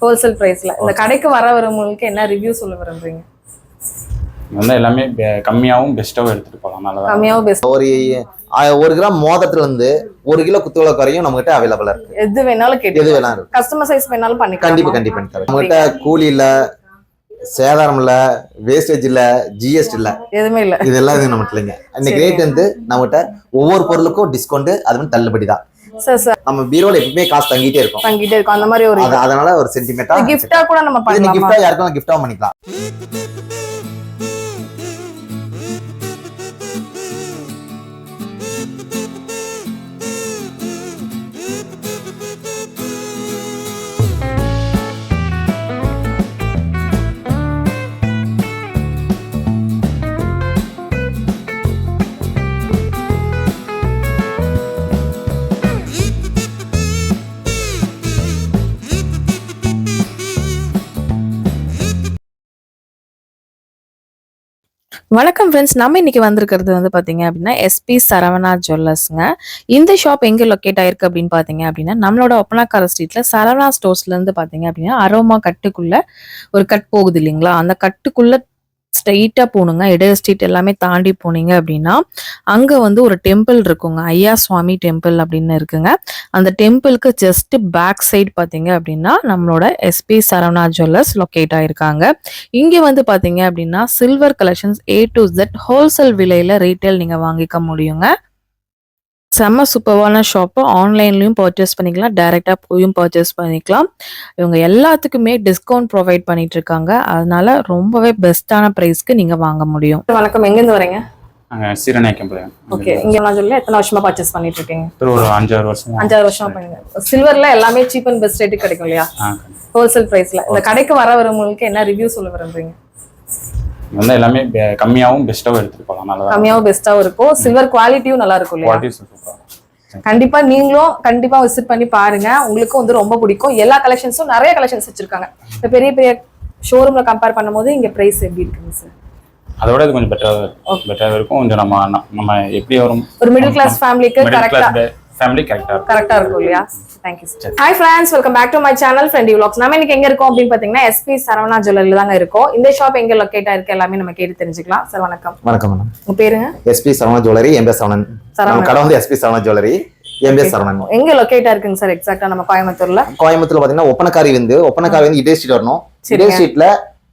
Wholesale பிரைஸ்ல இந்த கடைக்கு வர வரவங்களுக்கு என்ன ரிவ்யூ சொல்ல விரும்புறீங்க? வந்து எல்லாமே கம்மியாகவும் பெஸ்ட்டாகவும் எடுத்துகிட்டு போகலாம் நல்லதா கம்மியாவும் பெஸ்ட் ஒரு ஒரு கிராம் மோதிரத்துல இருந்து ஒரு கிலோ குத்துவிளக்கு வரையும் நம்மகிட்ட அவைலபிளா இருக்கு. எது வேணாலும் எது கேட்டு வேணாலும் இருக்கு. கஸ்டமர் சைஸ் வேணாலும் பண்ணிக்கலாம். கண்டிப்பா கண்டிப்பா பண்ணி தரேன். நம்மகிட்ட கூலி இல்ல சேதாரம் இல்ல வேஸ்டேஜ் இல்ல ஜிஎஸ்டி இல்ல. எதுவுமே இல்ல. இதெல்லாம் இது நம்மகிட்ட இல்லைங்க. சரி. ரேட் வந்து நம்மகிட்ட ஒவ்வொரு பொருளுக்கும் டிஸ்கவுண்ட் அது வந்து தள்ளுபடி தான். Sir sir. நம்ம பீரோல எப்பவுமே காசு தங்கிட்டே இருக்கும். தங்கிட்டே இருக்கும். அந்த மாதிரி ஒரு அது அதனால ஒரு சென்டிமெண்டா கிஃப்டா கூட நம்ம பண்ணலாமா? கிஃப்டா யாருக்கும் கிஃப்டா பண்ணிக்கலாம். வணக்கம் ஃப்ரெண்ட்ஸ் நம்ம இன்னைக்கு வந்திருக்கிறது வந்து பார்த்தீங்க அப்படின்னா எஸ்பி சரவணா ஜுவல்லர்ஸ்ங்க இந்த ஷாப் எங்க லொக்கேட் ஆயிருக்கு அப்படின்னு பாத்தீங்க அப்படின்னா நம்மளோட ஒப்பனாக்கார ஸ்ட்ரீட்ல சரவணா ஸ்டோர்ஸ்ல இருந்து பாத்தீங்க அப்படின்னா அரோமா கட்டுக்குள்ள ஒரு கட் போகுது இல்லைங்களா? அந்த கட்டுக்குள்ள ஸ்ட்ரைட்டாக போகணுங்க இடைய ஸ்ட்ரீட் எல்லாமே தாண்டி போனீங்க அப்படின்னா அங்க வந்து ஒரு டெம்பிள் இருக்குங்க. ஐயா சுவாமி டெம்பிள் அப்படின்னு இருக்குங்க. அந்த டெம்பிளுக்கு ஜஸ்ட் பேக் சைடு பாத்தீங்க அப்படின்னா நம்மளோட எஸ்பி சரவணா ஜுவல்லர்ஸ் லொக்கேட் ஆயிருக்காங்க. இங்கே வந்து பாத்தீங்க அப்படின்னா silver collections A to Z wholesale விலையில ரீட்டைல் நீங்க வாங்கிக்க முடியுங்க. செம்ம சூப்பர்வான ஷாப்பு. ஆன்லைன்லயும் பர்ச்சேஸ் பண்ணிக்கலாம். டைரெக்டாக போயும் பர்ச்சேஸ் பண்ணிக்கலாம். இவங்க எல்லாத்துக்குமே டிஸ்கவுண்ட் ப்ரொவைட் பண்ணிட்டு இருக்காங்க அதனால ரொம்பவே பெஸ்ட்டான ப்ரைஸ்க்கு நீங்க வாங்க முடியும். வணக்கம். எங்கேருந்து வரீங்க? நாங்கள் சீரநாயக்கம் ஓகே இங்க நான் சொல்லி எத்தனை வருஷமா பர்ச்சேஸ் பண்ணிட்டு இருக்கீங்க ஒரு அஞ்சாறு வருஷம் அஞ்சாறு வருஷமா பண்ணுங்க. சில்வர்ல எல்லாமே சீப் அண்ட் பெஸ்ட் ரேட்டு கிடைக்கும் இல்லையா? ஹோல்சேல் பிரைஸ்ல இந்த கடைக்கு வர வரவங்களுக்கு என்ன ரிவ்யூ சொல்ல விரும்புறீங்க? வந்து எல்லாமே கம்மியாகவும் பெஸ்ட்டாகவும் எடுத்துகிட்டு போகலாம் நல்லதா கம்மியாவும் பெஸ்ட்டாவும் இருக்கும். சில்வர் குவாலிட்டியும் நல்லா இருக்கும் இல்லையா? குவாலிட்டி சூப்பராக கண்டிப்பா நீங்களும் கண்டிப்பா விசிட் பண்ணி பாருங்க. உங்களுக்கும் வந்து ரொம்ப பிடிக்கும். எல்லா கலெக்ஷன்ஸும் நிறைய கலெக்ஷன்ஸ் வச்சிருக்காங்க. இந்த பெரிய பெரிய ஷோரூம்ல கம்பேர் பண்ணும்போது இங்க பிரைஸ் எப்படி இருக்குங்க சார் அதோட இது கொஞ்சம் பெட்டராக பெட்டராக இருக்கும். கொஞ்சம் நம்ம நம்ம எப்படி வரும்? ஒரு மிடில் கிளாஸ் ஃபேமிலிக்கு மிடில் கரெக்டா கிளாஸ் ஃபேமிலி கரெக்டாக இருக்கும். கரெக்டா இருக்கும் இல்லையா? Thank you sir hi friends welcome back to my channel Friendy vlogs. நம்ம இன்னைக்கு எங்க இருக்கோம் அப்படின்னு பாத்தீங்கன்னா எஸ்பி சரவணா ஜுவல்லர்ல தாங்க இருக்கோம். இந்த ஷாப் எங்க லொக்கேட் ஆயிருக்கு எல்லாமே நம்ம கேட்டு தெரிஞ்சுக்கலாம். சார் வணக்கம். வணக்கம் மேடம் உங்க பேருங்க SP Saravana jewellery MP Saravanan. நம்ம கடை வந்து SP Saravana jewellery MP Saravanan. எங்க லொக்கேட் ஆயிருக்குங்க சார் எக்ஸாக்டா நம்ம கோயம்புத்தூர்ல? கோயம்புத்தூர்ல பாத்தீங்கன்னா ஒப்பனக்காரி வந்து. ஒப்பனக்காரி வந்து இதே ஸ்ட்ரீட் வரணும். இதே. ஸ்ட்ரீட்ல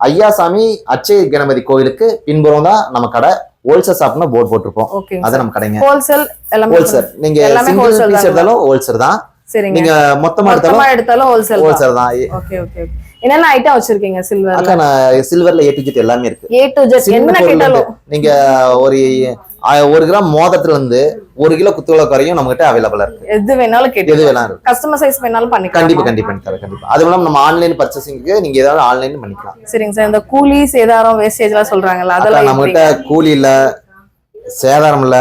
ஐயாசாமி அச்சய கணபதி கோயிலுக்கு பின்புறம் தான் நம்ம கடை. ஹோல்சேல் ஷாப்னு போர்டு போட்டிருப்போம். அது நம்ம கடைங்க. ஹோல்சேல் எல்லாமே ஹோல்சேல் நீங்க எல்லாமே சிங்கிள் பீஸ். எடுத்தாலும் ஹோல்சேல் தான். சரிங்க. நீங்க மொத்தமா எடுத்தாலும் எடுத்தாலும் ஹோல்சேல் ஹோல்சேல் தான். ஓகே ஓகே என்னென்ன ஐட்டம் வச்சிருக்கீங்க சில்வர்ல அக்கா நான் சில்வர்ல ஏ டு ஜெட் எல்லாமே இருக்கு. ஏ டு ஜெட் என்ன கேட்டாலும். நீங்க ஒரு ஒரு கிராம் மோதிரத்துல இருந்து ஒரு கிலோ குத்துவிளக்கு வரையும் நம்ம கிட்ட அவைலபிளா இருக்கு. எது வேணாலும் எது கேட்டு வேணாலும் இருக்கு. கஸ்டமர் சைஸ் வேணாலும் பண்ணிக்கலாம். கண்டிப்பா கண்டிப்பா பண்ணி தரேன் கண்டிப்பா. அது இல்லாம நம்ம ஆன்லைன் பர்ச்சேசிங்க்கு நீங்க ஏதாவது ஆன்லைன் பண்ணிக்கலாம். சரிங்க சார் இந்த கூலி சேதாரம் வேஸ்டேஜ் எல்லாம் சொல்றாங்கல்ல அதெல்லாம் நம்ம கிட்ட கூலி இல்ல சேதாரம் இல்ல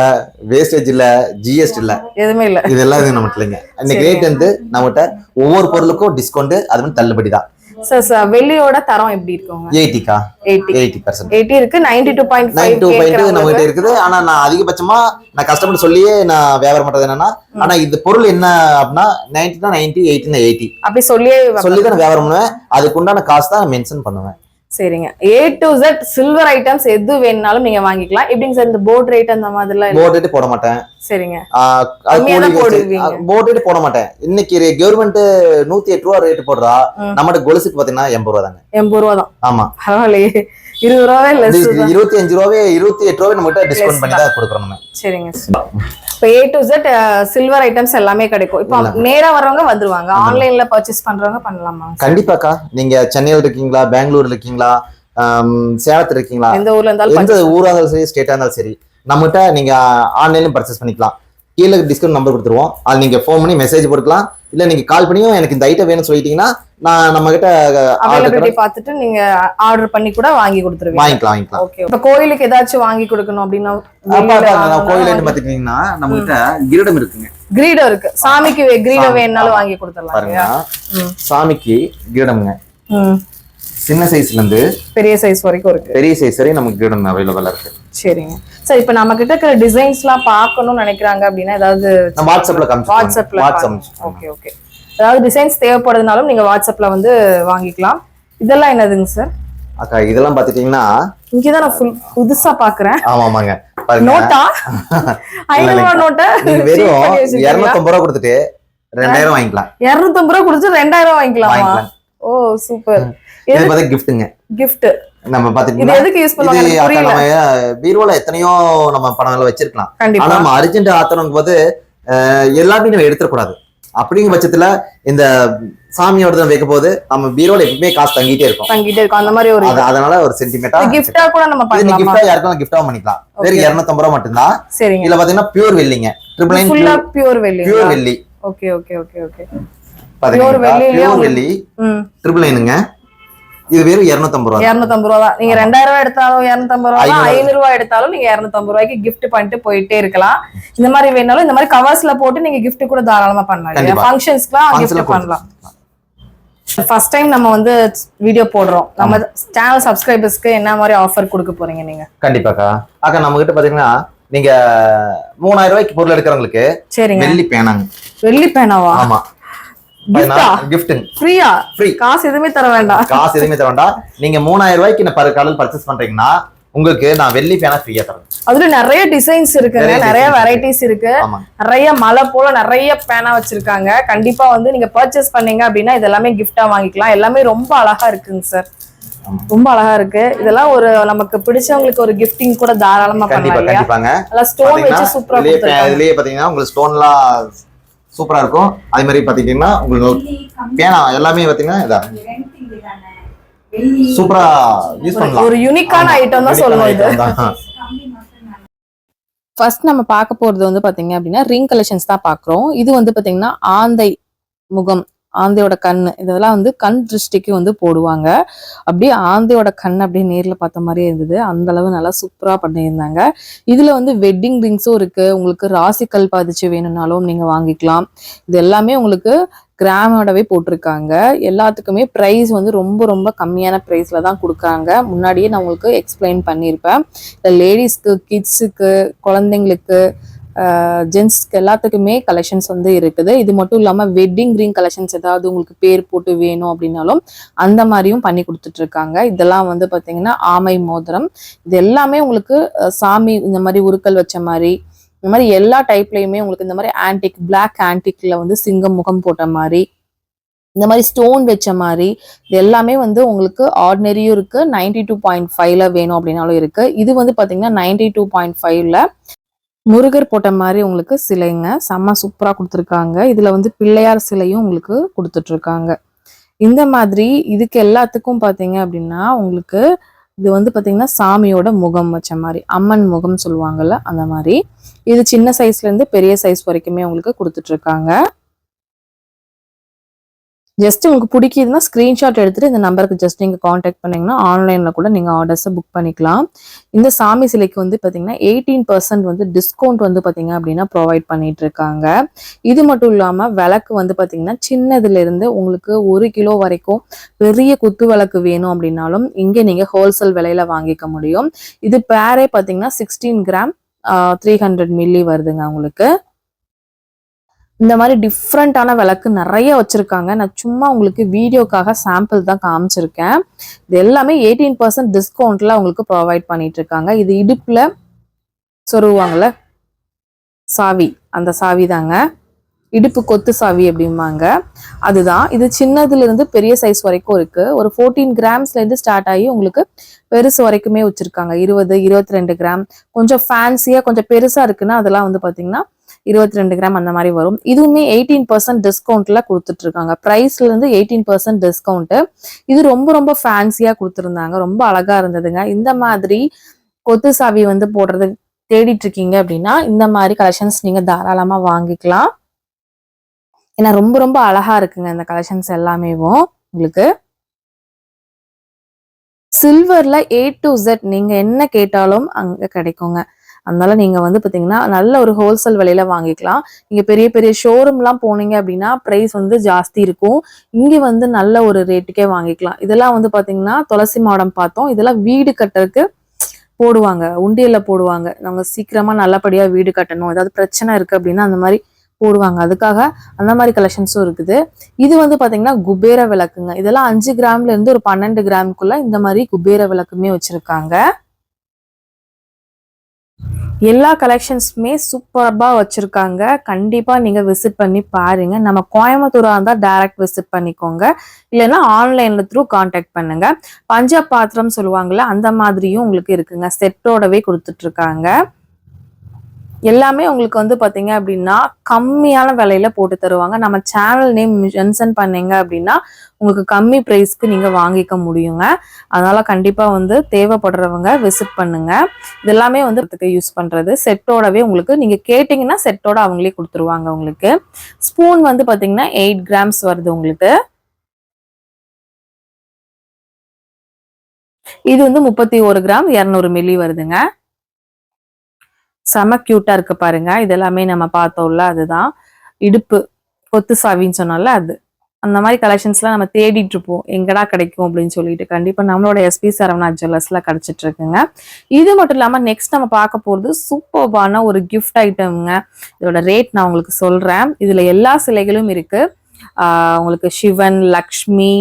வேஸ்டேஜ் இல்ல ஜிஎஸ்டி இல்ல? எதுவுமே இல்ல. இதெல்லாம் இது நம்மகிட்ட இல்லைங்க. இன்னைக்கு சரி. ரேட் வந்து நம்மகிட்ட ஒவ்வொரு பொருளுக்கும் டிஸ்கவுண்ட் அது வந்து தள்ளுபடி தான். சார் சார் வெள்ளியோட தரம் எப்படி இருக்குங்க? எயிட்டிக்கா? எயிட்டி. எயிட்டி பர்சன்ட் எயிட்டி இருக்கு ninety two point nine two point நம்ம கிட்ட இருக்குது. ஆனா நான் அதிகபட்சமா நான் கஸ்டமர் சொல்லியே நான் வியாபாரம் பண்றது என்னன்னா ஆனா இந்த பொருள் என்ன அப்படின்னா நைன்டினா நைன்டி எயிட்டினா எயிட்டி அப்படி சொல்லியே சொல்லி தான் நான் வியாபாரம் பண்ணுவேன். அதுக்கு உண்டான காசு தான் மென்ஷன் பண்ணுவேன். சரிங்க. A to Z silver items எது வேணும்னாலும் நீங்க வாங்கிக்கலாம். எப்படிங்க சார் இந்த போர்ட் ரேட் அந்த மாதிரிலாம்? போர்ட் ரேட் போட மாட்டேன். சரிங்க. போர்ட் ரேட் போட மாட்டேன். இன்னைக்கு கவர்மெண்ட் நூத்தி எட்டு ரூபா ரேட் போடுறா. நம்மகிட்ட கொலுசுக்கு பாத்தீங்கன்னா எண்பது ரூபா தாங்க. எண்பது ரூபா தான். ஆமா. பரவாயில்லையே. இருபது ரூபாவே லெஸ் இருபத்தி அஞ்சு ரூபாவே இருபத்தி எட்டு ரூபாவே நம்ம டிஸ்கவுண்ட் பண்ணி தான். கொடுக்குறோம் நம்ம. சரிங்க இப்போ A to Z silver items எல்லாமே கிடைக்கும். இப்போ. நேரா வர்றவங்க வந்துருவாங்க. ஆன்லைன்ல பர்ச்சேஸ் பண்றவங்க பண்ணலாமா? கண்டிப்பாக்கா. நீங்க சென்னையில் இருக்கீங்களா பெங்களூர் இருக்கீங்களா சேலத்துல இருக்கீங்களா? எந்த ஊர்ல இருந்தாலும் எந்த ஊரா இருந்தாலும் சரி ஸ்டேட்டா இருந்தாலும் சரி நம்மகிட்ட நீங்க ஆன்லைன்லயும் பர்ச்சேஸ் பண்ணிக்கலாம். கீழே டிஸ்கவுண்ட் நம்பர் கொடுத்துருவோம். அது நீங்க ஃபோன் பண்ணி மெசேஜ் போட்டுக்கலாம். இல்ல நீங்க கால் பண்ணியும் எனக்கு இந்த ஐட்டம் வேணும்னு சொல்லிட்டீங்கன்னா நான் நம்ம கிட்ட அவைலபிலிட்டி பார்த்துட்டு நீங்க ஆர்டர் பண்ணி கூட வாங்கி கொடுத்துருவீங்க. வாங்கிக்கலாம் வாங்கிக்கலாம். ஓகே இப்போ கோயிலுக்கு ஏதாச்சும் வாங்கி கொடுக்கணும் அப்படின்னா கோயில் பாத்துக்கிட்டீங்கன்னா நம்ம கிட்ட கிரீடம் இருக்குங்க. கிரீடம் இருக்கு. சாமிக்கு கிரீடம் வேணும்னாலும். வாங்கி கொடுத்துடலாம். சாமிக்கு கிரீடம்ங்க. சின்ன சைஸ்ல இருந்து பெரிய சைஸ் வரைக்கும் இருக்கு. பெரிய சைஸ் வரை நமக்கு கிரீடம் அவைலபிளா இருக்கு. சரிங்க. சார் இப்போ நம்ம கிட்ட இருக்கிற டிசைன்ஸ்லாம் பார்க்கணும்னு நினைக்கிறாங்க அப்படின்னா ஏதாவது வாட்ஸ்அப்ல வாட்ஸ்அப்ல வாட்ஸ்அப் ஓகே ஓகே ஏதாவது டிசைன்ஸ் தேவைப்படுதுனாலும் நீங்க வாட்ஸ்அப்ல வந்து வாங்கிக்கலாம். இதெல்லாம் என்னதுங்க சார் அக்கா இதெல்லாம் பாத்துட்டீங்கன்னா இங்கதான் நான் ஃபுல் புதுசா பாக்குறேன் ஆமா ஆமாங்க. நோட்டா ஐநூறு ரூபா நோட்டை வெறும் இருநூத்தம்பது ரூபா கொடுத்துட்டு ரெண்டாயிரம் வாங்கிக்கலாம். இருநூத்தம்பது ரூபா கொடுத்து ரெண்டாயிரம் வாங்கிக்கலாம்? ஓ சூப்பர் இது பார்த்தா கிஃப்ட்டுங்க gift? நம்ம இது பாத்துட்டீங்கன்னா எதுக்கு யூஸ் பண்ணுவாங்க? நம்ம பீரோல எத்தனையோ நம்ம எல்லாம் வச்சிருக்கலாம். ஆனா நம்ம அர்ஜென்ட் ஆத்தணும் போது எல்லாத்தையும் நம்ம எடுத்துடக்கூடாது அப்படிங்கிற பட்சத்துல இந்த சாமியோட வைக்க போது நம்ம பீரோல எப்பவுமே காசு தங்கிட்டே இருக்கும். தங்கிட்டே இருக்கும். அந்த மாதிரி ஒரு அது அதனால ஒரு சென்டிமெண்டா கிஃப்டா கூட நம்ம பண்ணலாமா? கிஃப்டா யாருக்கும் கிஃப்டா பண்ணிக்கலாம். வெறும் Okay. இருநூத்தம்பது ரூபா மட்டும்தான். சரிங்க. இதுல பாத்தீங்கன்னா பியூர் வெள்ளிங்க. ட்ரிபிள் நைன் ஃபுல்லா பியூர் வெள்ளி. பியூர் வெள்ளி okay okay okay okay pure உங்களுக்கு- வெள்ளி. ம். ட்ரிபிள் நைனுங்க இது வெறும் இருநூத்தம்பது ரூபா இருநூத்தம்பது ரூபா தான் நீங்க ரெண்டாயிரம் ரூபாய் எடுத்தாலும் இருநூத்தம்பது ரூபா ஐநூறு. ரூபாய் எடுத்தாலும் நீங்க இருநூத்தம்பது ரூபாய்க்கு gift பண்ணிட்டு போயிட்டே இருக்கலாம். இந்த மாதிரி வேணாலும் இந்த மாதிரி கவர்ஸ்ல போட்டு நீங்க gift கூட தாராளமா பண்ணலாம். ஃபங்க்ஷன்ஸ்க்குலாம் ல பண்ணலாம். ஃபர்ஸ்ட் டைம் நம்ம வந்து வீடியோ போடுறோம். நம்ம சேனல் சப்ஸ்கிரைபர்ஸ்க்கு என்ன மாதிரி ஆஃபர் கொடுக்க போறீங்க நீங்க? கண்டிப்பாக்கா. அக்கா நம்ம கிட்ட பாத்தீங்கன்னா நீங்க மூணாயிரம் ரூபாய்க்கு பொருள் எடுக்கிறவங்களுக்கு சரிங்க. வெள்ளி பேனாங்க. வெள்ளி பேனாவா? ஆமா. கிஃப்டா ஃப்ரீயா. காசு எதுவுமே தர வேண்டாம். காசு எதுவுமே தர வேண்டாம். நீங்க மூணாயிரம் ரூபாய்க்கு பர் கடல் பர்ச்சேஸ் பண்றீங்கன்னா உங்களுக்கு நான் வெள்ளி பேனா ஃப்ரீயா தரேன். அதுல நிறைய டிசைன்ஸ் இருக்குங்க. நிறைய வெரைட்டிஸ் இருக்கு. நிறைய மலை போல நிறைய பேனா வச்சிருக்காங்க. கண்டிப்பா வந்து நீங்க பர்ச்சேஸ் பண்ணீங்க அப்படின்னா இது எல்லாமே கிஃப்டா வாங்கிக்கலாம். எல்லாமே ரொம்ப அழகா இருக்குங்க சார். ரொம்ப அழகா இருக்கு. இதெல்லாம் ஒரு நமக்கு பிடிச்சவங்களுக்கு ஒரு கிஃப்டிங் கூட தாராளமா கண்டிப்பா பண்ணலாம் கண்டிப்பாங்க. நல்லா ஸ்டோன் வச்சு சூப்பரா கொடுத்துருக்காங்க. இதுலயே பாத்தீங்கன்னா உங்களுக்கு ஸ்டோன்லாம் சூப்பரா இருக்கும். அதே மாதிரி பாத்தீங்கன்னா உங்களுக்கு பேனா எல்லாமே பாத்தீங்கன்னா இதா. சூப்பரா யூஸ் பண்ணலாம். ஒரு யூனிக்கான ஐட்டம் தான் ஆன இது. ஃபர்ஸ்ட் நம்ம பார்க்க போறது வந்து பாத்தீங்க அப்படின்னா ரிங் கலெக்ஷன்ஸ் தான் பாக்குறோம் இது வந்து பாத்தீங்கன்னா ஆந்தை முகம் ஆந்தையோட கண் இதெல்லாம் வந்து கண் திருஷ்டிக்கு வந்து போடுவாங்க. அப்படியே ஆந்தையோட கண் அப்படியே நேரில் பார்த்த மாதிரியே இருந்தது. அந்த அளவு நல்லா சூப்பராக பண்ணியிருந்தாங்க. இதில் வந்து வெட்டிங் ரிங்ஸும் இருக்குது உங்களுக்கு ராசிக்கல் பதிச்சு வேணும்னாலும் நீங்கள் வாங்கிக்கலாம். இது எல்லாமே உங்களுக்கு கிராமோடவே போட்டிருக்காங்க. எல்லாத்துக்குமே ப்ரைஸ் வந்து ரொம்ப ரொம்ப கம்மியான ப்ரைஸில் தான் கொடுக்குறாங்க. முன்னாடியே நான் உங்களுக்கு எக்ஸ்பிளைன் பண்ணியிருப்பேன். இந்த லேடிஸ்க்கு கிட்ஸுக்கு குழந்தைங்களுக்கு ஜென்ஸ்க்கு எல்லாத்துக்குமே கலெக்ஷன்ஸ் வந்து இருக்குது. இது மட்டும் இல்லாமல் வெட்டிங் ரிங் கலெக்ஷன்ஸ் ஏதாவது உங்களுக்கு பேர் போட்டு வேணும் அப்படின்னாலும் அந்த மாதிரியும் பண்ணி கொடுத்துட்டு இருக்காங்க இதெல்லாம் வந்து பார்த்தீங்கன்னா ஆமை மோதிரம். இது எல்லாமே உங்களுக்கு சாமி இந்த மாதிரி உருக்கல் வச்ச மாதிரி இந்த மாதிரி எல்லா டைப்லையுமே உங்களுக்கு இந்த மாதிரி ஆன்டிக் பிளாக் ஆன்டிக்ல வந்து சிங்கம் முகம் போட்ட மாதிரி இந்த மாதிரி ஸ்டோன் வச்ச மாதிரி இது எல்லாமே வந்து உங்களுக்கு ஆர்டினரியும் இருக்கு. நைன்டி டூ பாயிண்ட் ஃபைவ்ல வேணும் அப்படின்னாலும் இருக்கு. இது வந்து பாத்தீங்கன்னா நைன்டி டூ பாயிண்ட் ஃபைவ்ல முருகர் போட்ட மாதிரி உங்களுக்கு சிலைங்க. செம்ம சூப்பராக கொடுத்துருக்காங்க. இதில் வந்து பிள்ளையார் சிலையும் உங்களுக்கு கொடுத்துட்ருக்காங்க. இந்த மாதிரி இதுக்கு எல்லாத்துக்கும் பார்த்தீங்க அப்படின்னா உங்களுக்கு இது வந்து பார்த்தீங்கன்னா சாமியோட முகம் வச்ச மாதிரி அம்மன் முகம் சொல்லுவாங்கள்ல அந்த மாதிரி. இது சின்ன சைஸ்லேருந்து பெரிய சைஸ் வரைக்குமே உங்களுக்கு கொடுத்துட்ருக்காங்க. ஜஸ்ட் உங்களுக்கு பிடிக்குதுன்னா ஸ்க்ரீன்ஷாட் எடுத்துட்டு இந்த நம்பருக்கு ஜஸ்ட் நீங்க காண்டாக்ட் பண்ணீங்கன்னா ஆன்லைன்ல கூட நீங்க ஆர்டர்ஸை புக் பண்ணிக்கலாம். இந்த சாமி சிலைக்கு வந்து பாத்தீங்கன்னா எயிட்டீன் பர்சன்ட் வந்து டிஸ்கவுண்ட் வந்து பாத்தீங்க அப்படின்னா ப்ரொவைட் பண்ணிட்டு இருக்காங்க. இது மட்டும் இல்லாம விளக்கு வந்து பாத்தீங்கன்னா சின்னதுல இருந்து உங்களுக்கு ஒரு கிலோ வரைக்கும் பெரிய குத்து விளக்கு வேணும் அப்படின்னாலும் இங்க நீங்க ஹோல்சேல் விலையில வாங்கிக்க முடியும். இது பேரே பாத்தீங்கன்னா sixteen gram three hundred milli வருதுங்க உங்களுக்கு. இந்த மாதிரி டிஃப்ரெண்ட்டான விளக்கு நிறைய வச்சுருக்காங்க. நான் சும்மா உங்களுக்கு வீடியோக்காக சாம்பிள் தான் காமிச்சிருக்கேன். இது எல்லாமே எயிட்டீன் பர்சன்ட் டிஸ்கவுண்ட்டில் உங்களுக்கு ப்ரொவைட் பண்ணிட்டு இருக்காங்க. இது இடுப்பில் சொருவாங்கல்ல சாவி. அந்த சாவி தாங்க. இடுப்பு கொத்து சாவி அப்படிம்பாங்க. அதுதான். இது சின்னதுலேருந்து பெரிய சைஸ் வரைக்கும் இருக்குது ஒரு ஃபோர்டீன் கிராம்ஸ்லேருந்து ஸ்டார்ட் ஆகி உங்களுக்கு பெருசு வரைக்குமே வச்சுருக்காங்க. இருபது இருபத்தி ரெண்டு கிராம் கொஞ்சம் ஃபேன்சியாக கொஞ்சம் பெருசாக இருக்குன்னா அதெல்லாம் வந்து பார்த்திங்கன்னா இருபத்தி ரெண்டு கிராம் அந்த மாதிரி வரும். இதுவுமே எயிட்டீன் பர்சன்ட் டிஸ்கவுண்ட்ல கொடுத்துட்டு இருக்காங்க ப்ரைஸ்ல இருந்து எயிட்டீன் பர்சன்ட் டிஸ்கவுண்ட் இது ரொம்ப ரொம்ப ஃபேன்சியா கொடுத்துருந்தாங்க. ரொம்ப அழகா இருந்ததுங்க. இந்த மாதிரி கொத்து சாவி வந்து போடுறது தேடிட்டு இருக்கீங்க அப்படின்னா இந்த மாதிரி கலெக்ஷன்ஸ் நீங்க தாராளமா வாங்கிக்கலாம். ஏன்னா ரொம்ப ரொம்ப அழகா இருக்குங்க இந்த கலெக்ஷன்ஸ் எல்லாமேவும் உங்களுக்கு. சில்வர்ல ஏ டு ஜெட் நீங்க என்ன கேட்டாலும் அங்க கிடைக்குங்க. அதனால நீங்கள் வந்து பார்த்தீங்கன்னா நல்ல ஒரு ஹோல்சேல் விலையில வாங்கிக்கலாம். நீங்கள் பெரிய பெரிய ஷோரூம்லாம் போனீங்க அப்படின்னா ப்ரைஸ் வந்து ஜாஸ்தி இருக்கும். இங்கே வந்து நல்ல ஒரு ரேட்டுக்கே வாங்கிக்கலாம். இதெல்லாம் வந்து பார்த்தீங்கன்னா துளசி மாடம் பார்த்தோம். இதெல்லாம் வீடு கட்டுறதுக்கு போடுவாங்க. உண்டியலில் போடுவாங்க. நம்ம சீக்கிரமாக நல்லபடியாக வீடு கட்டணும். ஏதாவது பிரச்சனை இருக்குது அப்படின்னா அந்த மாதிரி போடுவாங்க. அதுக்காக அந்த மாதிரி கலெக்ஷன்ஸும் இருக்குது. இது வந்து பார்த்தீங்கன்னா குபேர விளக்குங்க. இதெல்லாம் அஞ்சு கிராம்ல இருந்து ஒரு பன்னெண்டு கிராமுக்குள்ளே இந்த மாதிரி குபேர விளக்குமே வச்சுருக்காங்க. எல்லா கலெக்ஷன்ஸுமே சூப்பராக வச்சுருக்காங்க. கண்டிப்பாக நீங்கள் விசிட் பண்ணி பாருங்கள் நம்ம கோயம்புத்தூராக இருந்தால் டைரக்ட் விசிட் பண்ணிக்கோங்க. இல்லைன்னா ஆன்லைனில் த்ரூ காண்டாக்ட் பண்ணுங்கள் பஞ்ச பாத்திரம் சொல்லுவாங்கள்ல அந்த மாதிரியும் உங்களுக்கு இருக்குங்க. செட்டோடவே கொடுத்துட்ருக்காங்க எல்லாமே உங்களுக்கு வந்து பார்த்தீங்க அப்படின்னா கம்மியான விலையில போட்டு தருவாங்க. நம்ம சேனல் நேம் மென்ஷன் பண்ணீங்க அப்படின்னா உங்களுக்கு கம்மி ப்ரைஸ்க்கு நீங்கள் வாங்கிக்க முடியுங்க. அதனால கண்டிப்பாக வந்து தேவைப்படுறவங்க விசிட் பண்ணுங்க. இதெல்லாமே வந்து இதுக்கு யூஸ் பண்ணுறது செட்டோடவே உங்களுக்கு நீங்கள் கேட்டிங்கன்னா செட்டோட அவங்களே கொடுத்துருவாங்க உங்களுக்கு. ஸ்பூன் வந்து பார்த்தீங்கன்னா எயிட் கிராம்ஸ் வருது உங்களுக்கு. இது வந்து முப்பத்தி ஒரு கிராம் இரநூறு மில்லி வருதுங்க. செம க்யூட்டாக இருக்குது பாருங்க. இதெல்லாமே நம்ம பார்த்தோம்ல அதுதான். இடுப்பு கொத்து சாவின்னு சொன்னோம்ல அது. அந்த மாதிரி கலெக்ஷன்ஸ்லாம் நம்ம தேடிட்டு இருப்போம். எங்கடா கிடைக்கும் அப்படின்னு சொல்லிட்டு. கண்டிப்பாக நம்மளோட எஸ்பி சரவணா ஜுவல்லர்ஸ்லாம் கிடச்சிட்டு இருக்குங்க. இது மட்டும் இல்லாமல் நெக்ஸ்ட் நம்ம பார்க்க போகிறது சூப்பர்பான ஒரு கிஃப்ட் ஐட்டம்ங்க இதோட ரேட் நான் உங்களுக்கு சொல்கிறேன் இதில் எல்லா சிலைகளும் இருக்குது உங்களுக்கு சிவன் லக்ஷ்மி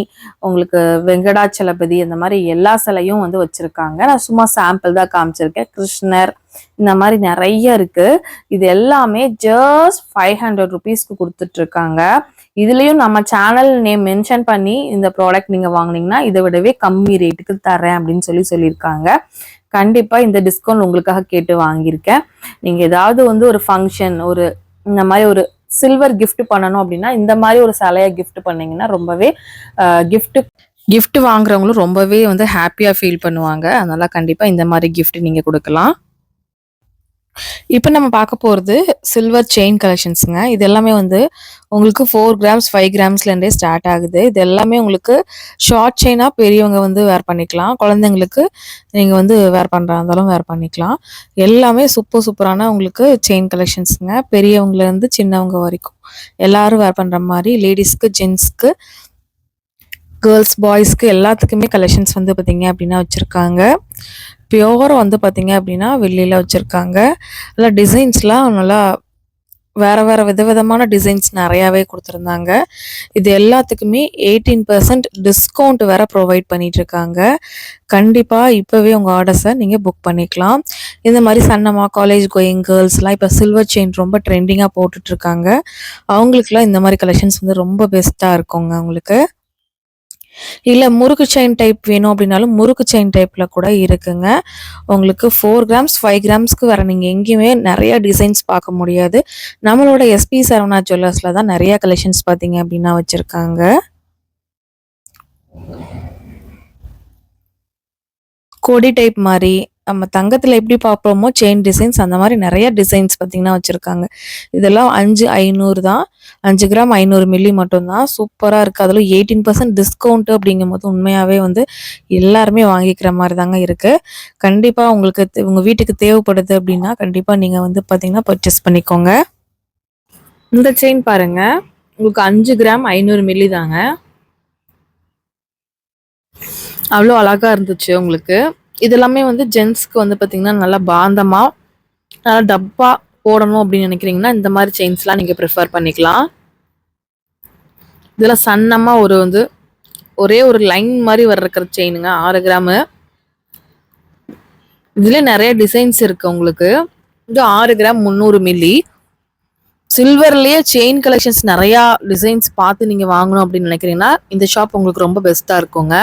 உங்களுக்கு வெங்கடாச்சலபதி அந்த மாதிரி எல்லா சிலையும் வந்து வச்சுருக்காங்க. நான் சும்மா சாம்பிள் தான் காமிச்சிருக்கேன். கிருஷ்ணர் இந்த மாதிரி நிறைய இருக்கு. இது எல்லாமே ஜஸ்ட் ஃபைவ் ஹண்ட்ரட் ருபீஸ்க்கு கொடுத்துட்டு இருக்காங்க இதுலயும் நம்ம சேனல் நேம் மென்ஷன் பண்ணி இந்த ப்ராடக்ட் நீங்க வாங்குனீங்கன்னா இதை விடவே கம்மி ரேட்டுக்கு தரேன் அப்படின்னு சொல்லி சொல்லியிருக்காங்க. கண்டிப்பா இந்த டிஸ்கவுண்ட் உங்களுக்காக கேட்டு வாங்கியிருக்கேன். நீங்க ஏதாவது வந்து ஒரு ஃபங்க்ஷன் ஒரு இந்த மாதிரி ஒரு சில்வர் கிஃப்ட் பண்ணணும் அப்படின்னா இந்த மாதிரி ஒரு சிலையை கிஃப்ட் பண்ணீங்கன்னா ரொம்பவே கிஃப்ட் கிஃப்ட் வாங்குறவங்களும் ரொம்பவே வந்து ஹாப்பியா ஃபீல் பண்ணுவாங்க. அதனால கண்டிப்பா இந்த மாதிரி கிஃப்ட் நீங்க கொடுக்கலாம். இப்போ நம்ம பார்க்க போகிறது சில்வர் செயின் கலெக்ஷன்ஸுங்க இது எல்லாமே வந்து உங்களுக்கு ஃபோர் கிராம்ஸ் ஃபைவ் கிராம்ஸ்லேருந்தே ஸ்டார்ட் ஆகுது. இது எல்லாமே உங்களுக்கு ஷார்ட் செயினாக பெரியவங்க வந்து வேர் பண்ணிக்கலாம். குழந்தைங்களுக்கு நீங்கள் வந்து வேர் பண்ணுறா இருந்தாலும் வேர் பண்ணிக்கலாம். எல்லாமே சூப்பர் சூப்பரான உங்களுக்கு செயின் கலெக்ஷன்ஸுங்க பெரியவங்கலேருந்து சின்னவங்க வரைக்கும். எல்லாரும் வேர் பண்ணுற மாதிரி லேடிஸ்க்கு ஜென்ஸ்க்கு கேர்ள்ஸ் பாய்ஸ்க்கு எல்லாத்துக்குமே கலெக்ஷன்ஸ் வந்து பார்த்தீங்க அப்படின்னா வச்சுருக்காங்க. பியோர் வந்து பார்த்தீங்க அப்படின்னா வெள்ளியில் வச்சுருக்காங்க. நல்லா டிசைன்ஸ்லாம் நல்லா வேறு வேறு விதவிதமான டிசைன்ஸ் நிறையாவே கொடுத்துருந்தாங்க. இது எல்லாத்துக்குமே எயிட்டீன் பர்சன்ட் டிஸ்கவுண்ட் வேற ப்ரொவைட் பண்ணிகிட்ருக்காங்க கண்டிப்பாக இப்போவே உங்கள் ஆர்டர்ஸை நீங்கள் புக் பண்ணிக்கலாம். இந்த மாதிரி சன்னமா காலேஜ் கோயிங் கேர்ள்ஸ்லாம் இப்போ சில்வர் செயின் ரொம்ப ட்ரெண்டிங்காக போட்டுட்ருக்காங்க அவங்களுக்குலாம் இந்த மாதிரி கலெக்ஷன்ஸ் வந்து ரொம்ப பெஸ்ட்டாக இருக்குங்க அவங்களுக்கு. இல்லை முறுக்கு செயின் டைப் வேணும் அப்படின்னாலும் முறுக்கு செயின் டைப்பில் கூட இருக்குங்க. உங்களுக்கு ஃபோர் கிராம்ஸ் ஃபைவ் கிராம்ஸ்க்கு வர நீங்கள் எங்கேயுமே நிறைய டிசைன்ஸ் பார்க்க முடியாது. நம்மளோட எஸ்பி சரவணா ஜுவல்லர்ஸில் தான் நிறைய கலெக்ஷன்ஸ் பார்த்தீங்க அப்படின்னா வச்சுருக்காங்க. கொடி டைப் மாதிரி நம்ம தங்கத்தில் எப்படி பார்ப்போமோ செயின் டிசைன்ஸ் அந்த மாதிரி நிறைய டிசைன்ஸ் பார்த்தீங்கன்னா வச்சுருக்காங்க. இதெல்லாம் அஞ்சு ஐநூறு தான். அஞ்சு கிராம் ஐநூறு மில்லி மட்டும்தான். சூப்பராக இருக்குது அதில் எயிட்டீன் பர்சன்ட் அப்படிங்கும் போது உண்மையாகவே வந்து எல்லாருமே வாங்கிக்கிற மாதிரி தாங்க இருக்குது கண்டிப்பாக உங்களுக்கு தே- வீட்டுக்கு தேவைப்படுது அப்படின்னா கண்டிப்பாக நீங்கள் வந்து பார்த்தீங்கன்னா பர்ச்சேஸ் பண்ணிக்கோங்க. இந்த செயின் பாருங்க. உங்களுக்கு அஞ்சு கிராம் ஐநூறு மில்லி தாங்க. அவ்வளோ அழகாக இருந்துச்சு உங்களுக்கு. இது எல்லாமே வந்து ஜென்ஸ்க்கு வந்து பார்த்தீங்கன்னா நல்லா பாந்தமாக நல்லா டப்பா போடணும் அப்படின்னு நினைக்கிறீங்கன்னா இந்த மாதிரி செயின்ஸ்லாம் நீங்கள் ப்ரிஃபர் பண்ணிக்கலாம். இதெல்லாம் சன்னமாக ஒரு வந்து ஒரே ஒரு லைன் மாதிரி வர்ற செயினுங்க ஆறு கிராமு இதுலேயே நிறைய டிசைன்ஸ் இருக்கு உங்களுக்கு. இது ஆறு கிராம் முந்நூறு மில்லி சில்வர்லேயே செயின் கலெக்ஷன்ஸ் நிறையா டிசைன்ஸ் பார்த்து நீங்கள் வாங்கணும் அப்படின்னு நினைக்கிறீங்கன்னா இந்த ஷாப் உங்களுக்கு ரொம்ப பெஸ்ட்டாக இருக்குங்க.